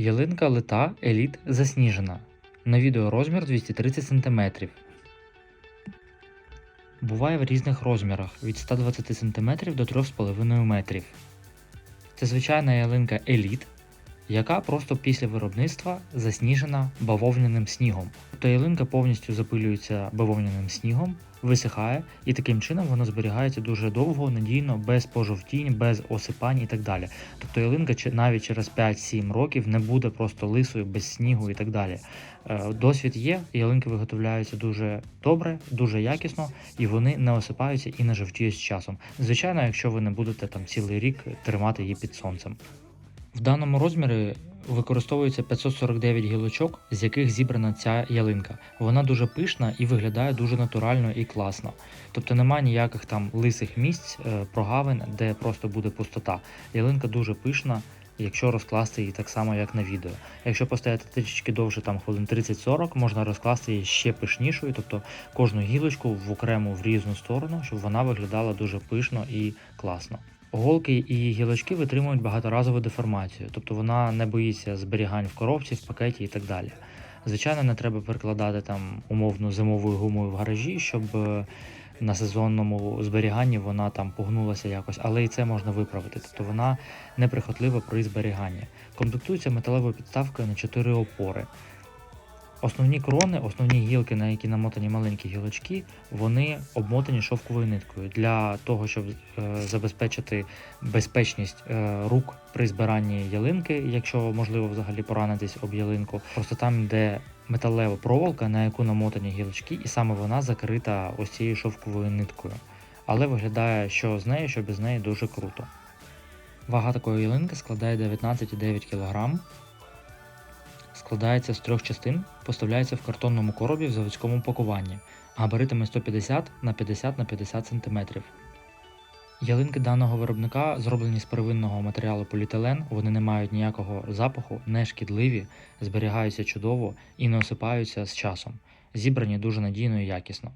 Ялинка лита Еліт засніжена. На відео розмір 230 см. Буває в різних розмірах від 120 см до 3,5 метрів. Це звичайна ялинка Еліт, яка просто після виробництва засніжена бавовняним снігом. Тобто ялинка повністю запилюється бавовняним снігом, висихає, і таким чином вона зберігається дуже довго, надійно, без пожовтінь, без осипань і так далі. Тобто ялинка навіть через 5-7 років не буде просто лисою, без снігу і так далі. Е, Досвід є, ялинки виготовляються дуже добре, дуже якісно, і вони не осипаються і не жовтіють з часом. Звичайно, якщо ви не будете там цілий рік тримати її під сонцем. В даному розмірі використовується 549 гілочок, з яких зібрана ця ялинка. Вона дуже пишна і виглядає дуже натурально і класно. Тобто немає ніяких там лисих місць, е, прогавин, де просто буде пустота. Ялинка дуже пишна, якщо розкласти її так само, як на відео. Якщо постояти трішечки довше, там хвилин 30-40, можна розкласти її ще пишнішою, тобто кожну гілочку в окрему в різну сторону, щоб вона виглядала дуже пишно і класно. Голки і гілочки витримують багаторазову деформацію, тобто вона не боїться зберігань в коробці, в пакеті і так далі. Звичайно, не треба перекладати там умовно зимовою гумою в гаражі, щоб е, на сезонному зберіганні вона там погнулася якось, але і це можна виправити. Тобто вона неприхотлива при зберіганні. Комплектується металевою підставкою на 4 опори. Основні крони, основні гілки, на які намотані маленькі гілочки, вони обмотані шовковою ниткою для того, щоб е, забезпечити безпечність е, рук при збиранні ялинки, якщо можливо взагалі поранитись об ялинку. Просто там, де металева проволока, на яку намотані гілочки, і саме вона закрита ось цією шовковою ниткою. Але виглядає, що з нею, що без неї дуже круто. Вага такої ялинки складає 19,9 кг. Складається з трьох частин, поставляється в картонному коробі в заводському пакуванні, габаритами 150 на 50 на 50 см. Ялинки даного виробника зроблені з первинного матеріалу поліетилен, вони не мають ніякого запаху, не шкідливі, зберігаються чудово і не осипаються з часом. Зібрані дуже надійно і якісно.